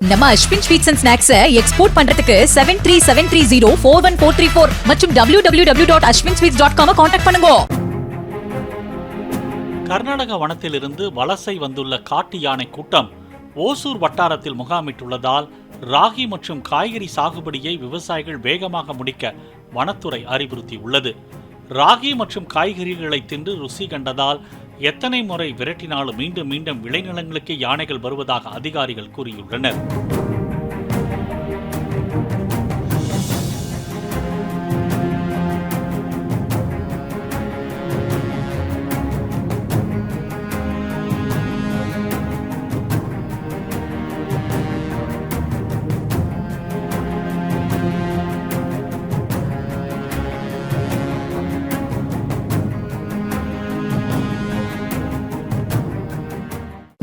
நம்ம Ashwin sweets and ஸ்நாக்ஸை export பண்றதுக்கு seven three seven three zero four one four three four மற்றும் W W W dot Ashwin sweets dot com contact பண்ணுங்க. கர்நாடக வனத்திலிருந்து வலசை வந்துள்ள காட்டு யானை கூட்டம் ஓசூர் வட்டாரத்தில் முகாமிட்டுள்ளதால் ராகி மற்றும் காய்கறி சாகுபடியை விவசாயிகள் வேகமாக முடிக்க வனத்துறை அறிவுறுத்தியுள்ளது. ராகி மற்றும் காய்கறிகளை தின்று ருசி கண்டதால் எத்தனை முறை விரட்டினாலும் மீண்டும் மீண்டும் விளைநிலங்களுக்கு யானைகள் வருவதாக அதிகாரிகள் கூறியுள்ளனர்.